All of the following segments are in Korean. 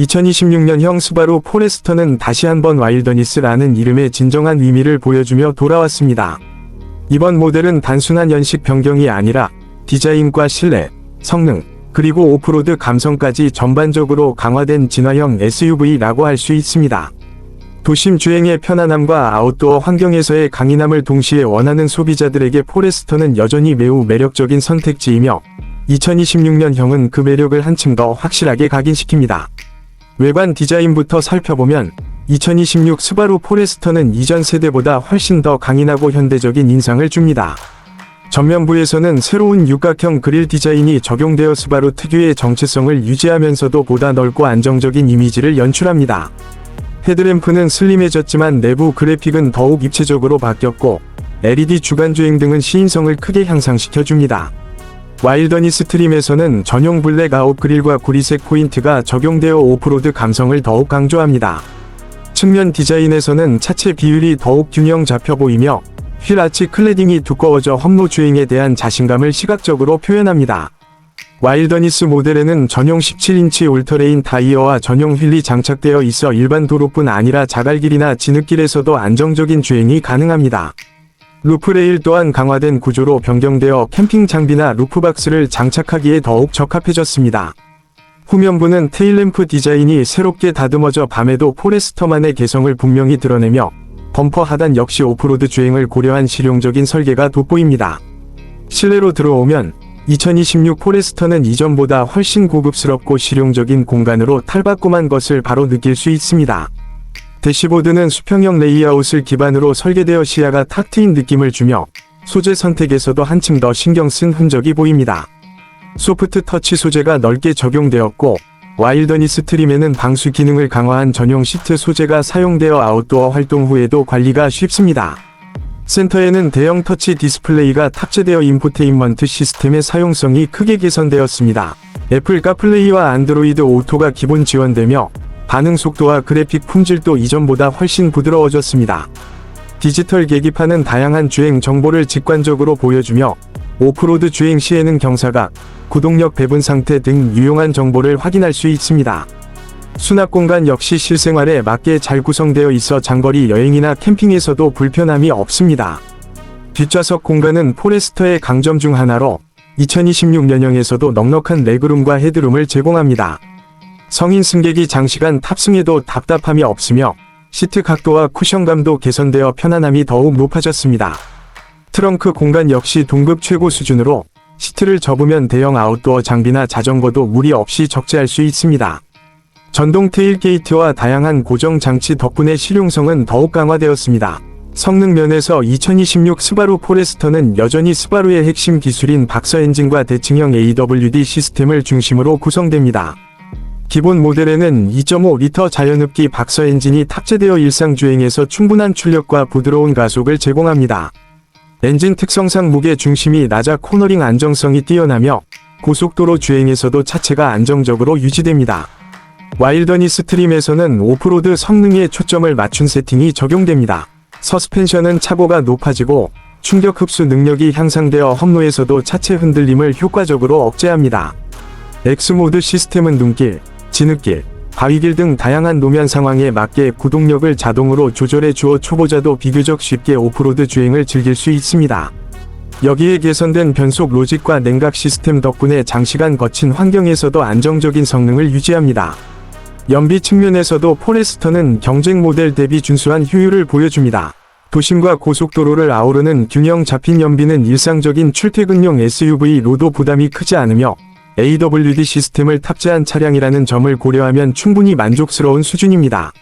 2026년형 스바루 포레스터는 다시 한번 와일더니스라는 이름의 진정한 의미를 보여주며 돌아왔습니다. 이번 모델은 단순한 연식 변경이 아니라 디자인과 실내, 성능, 그리고 오프로드 감성까지 전반적으로 강화된 진화형 SUV라고 할 수 있습니다. 도심 주행의 편안함과 아웃도어 환경에서의 강인함을 동시에 원하는 소비자들에게 포레스터는 여전히 매우 매력적인 선택지이며 2026년형은 그 매력을 한층 더 확실하게 각인시킵니다. 외관 디자인부터 살펴보면 2026 스바루 포레스터는 이전 세대보다 훨씬 더 강인하고 현대적인 인상을 줍니다. 전면부에서는 새로운 육각형 그릴 디자인이 적용되어 스바루 특유의 정체성을 유지하면서도 보다 넓고 안정적인 이미지를 연출합니다. 헤드램프는 슬림해졌지만 내부 그래픽은 더욱 입체적으로 바뀌었고 LED 주간주행 등은 시인성을 크게 향상시켜줍니다. 와일더니 스 트림에서는 전용 블랙 아웃 그릴과 구리색 포인트가 적용되어 오프로드 감성을 더욱 강조합니다. 측면 디자인에서는 차체 비율이 더욱 균형 잡혀 보이며 휠 아치 클레딩이 두꺼워져 험로 주행에 대한 자신감을 시각적으로 표현합니다. 와일더니스 모델에는 전용 17인치 올터레인 타이어와 전용 휠이 장착되어 있어 일반 도로뿐 아니라 자갈길이나 진흙길에서도 안정적인 주행이 가능합니다. 루프레일 또한 강화된 구조로 변경되어 캠핑 장비나 루프박스를 장착하기에 더욱 적합해졌습니다. 후면부는 테일램프 디자인이 새롭게 다듬어져 밤에도 포레스터만의 개성을 분명히 드러내며 범퍼 하단 역시 오프로드 주행을 고려한 실용적인 설계가 돋보입니다. 실내로 들어오면 2026 포레스터는 이전보다 훨씬 고급스럽고 실용적인 공간으로 탈바꿈한 것을 바로 느낄 수 있습니다. 대시보드는 수평형 레이아웃을 기반으로 설계되어 시야가 탁 트인 느낌을 주며 소재 선택에서도 한층 더 신경 쓴 흔적이 보입니다. 소프트 터치 소재가 넓게 적용되었고 와일더니스 트림에는 방수 기능을 강화한 전용 시트 소재가 사용되어 아웃도어 활동 후에도 관리가 쉽습니다. 센터에는 대형 터치 디스플레이가 탑재되어 인포테인먼트 시스템의 사용성이 크게 개선되었습니다. 애플 카플레이와 안드로이드 오토가 기본 지원되며 반응 속도와 그래픽 품질도 이전보다 훨씬 부드러워졌습니다. 디지털 계기판은 다양한 주행 정보를 직관적으로 보여주며 오프로드 주행 시에는 경사각, 구동력 배분 상태 등 유용한 정보를 확인할 수 있습니다. 수납 공간 역시 실생활에 맞게 잘 구성되어 있어 장거리 여행이나 캠핑에서도 불편함이 없습니다. 뒷좌석 공간은 포레스터의 강점 중 하나로 2026년형에서도 넉넉한 레그룸과 헤드룸을 제공합니다. 성인 승객이 장시간 탑승해도 답답함이 없으며 시트 각도와 쿠션감도 개선되어 편안함이 더욱 높아졌습니다. 트렁크 공간 역시 동급 최고 수준으로 시트를 접으면 대형 아웃도어 장비나 자전거도 무리 없이 적재할 수 있습니다. 전동 테일 게이트와 다양한 고정 장치 덕분에 실용성은 더욱 강화되었습니다. 성능 면에서 2026 스바루 포레스터는 여전히 스바루의 핵심 기술인 박서 엔진과 대칭형 AWD 시스템을 중심으로 구성됩니다. 기본 모델에는 2.5리터 자연흡기 박서 엔진이 탑재되어 일상 주행에서 충분한 출력과 부드러운 가속을 제공합니다. 엔진 특성상 무게 중심이 낮아 코너링 안정성이 뛰어나며 고속도로 주행에서도 차체가 안정적으로 유지됩니다. 와일더니 스 트림에서는 오프로드 성능에 초점을 맞춘 세팅이 적용됩니다. 서스펜션은 차고가 높아지고 충격 흡수 능력이 향상되어 험로에서도 차체 흔들림을 효과적으로 억제합니다. X모드 시스템은 눈길, 진흙길, 바위길 등 다양한 노면 상황에 맞게 구동력을 자동으로 조절해 주어 초보자도 비교적 쉽게 오프로드 주행을 즐길 수 있습니다. 여기에 개선된 변속 로직과 냉각 시스템 덕분에 장시간 거친 환경에서도 안정적인 성능을 유지합니다. 연비 측면에서도 포레스터는 경쟁 모델 대비 준수한 효율을 보여줍니다. 도심과 고속도로를 아우르는 균형 잡힌 연비는 일상적인 출퇴근용 SUV로도 부담이 크지 않으며 AWD 시스템을 탑재한 차량이라는 점을 고려하면 충분히 만족스러운 수준입니다.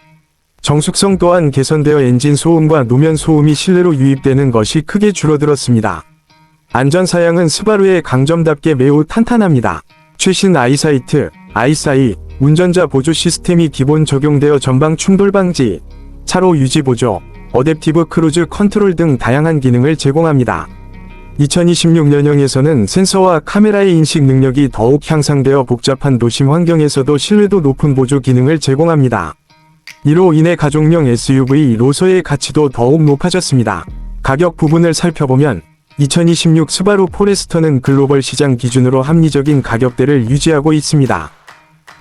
정숙성 또한 개선되어 엔진 소음과 노면 소음이 실내로 유입되는 것이 크게 줄어들었습니다. 안전 사양은 스바루의 강점답게 매우 탄탄합니다. 최신 아이사이트, 아이사이, 운전자 보조 시스템이 기본 적용되어 전방 충돌 방지, 차로 유지 보조, 어댑티브 크루즈 컨트롤 등 다양한 기능을 제공합니다. 2026년형에서는 센서와 카메라의 인식 능력이 더욱 향상되어 복잡한 도심 환경에서도 신뢰도 높은 보조 기능을 제공합니다. 이로 인해 가족용 SUV 로서의 가치도 더욱 높아졌습니다. 가격 부분을 살펴보면 2026 스바루 포레스터는 글로벌 시장 기준으로 합리적인 가격대를 유지하고 있습니다.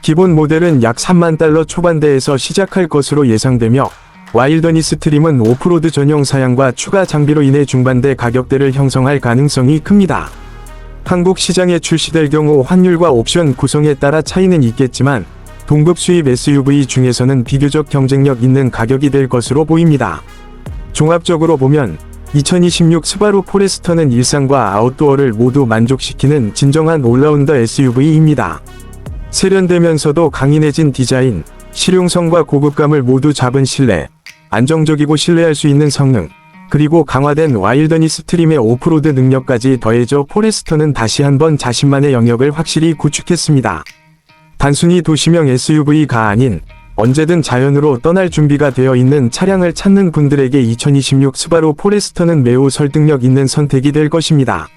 기본 모델은 약 3만 달러 초반대에서 시작할 것으로 예상되며 와일더니 스 트림은 오프로드 전용 사양과 추가 장비로 인해 중반대 가격대를 형성할 가능성이 큽니다. 한국 시장에 출시될 경우 환율과 옵션 구성에 따라 차이는 있겠지만 동급 수입 SUV 중에서는 비교적 경쟁력 있는 가격이 될 것으로 보입니다. 종합적으로 보면 2026 스바루 포레스터는 일상과 아웃도어를 모두 만족시키는 진정한 올라운더 SUV입니다. 세련되면서도 강인해진 디자인, 실용성과 고급감을 모두 잡은 실내, 안정적이고 신뢰할 수 있는 성능, 그리고 강화된 와일더니스 트림의 오프로드 능력까지 더해져 포레스터는 다시 한번 자신만의 영역을 확실히 구축했습니다. 단순히 도시명 SUV가 아닌 언제든 자연으로 떠날 준비가 되어 있는 차량을 찾는 분들에게 2026 스바루 포레스터는 매우 설득력 있는 선택이 될 것입니다.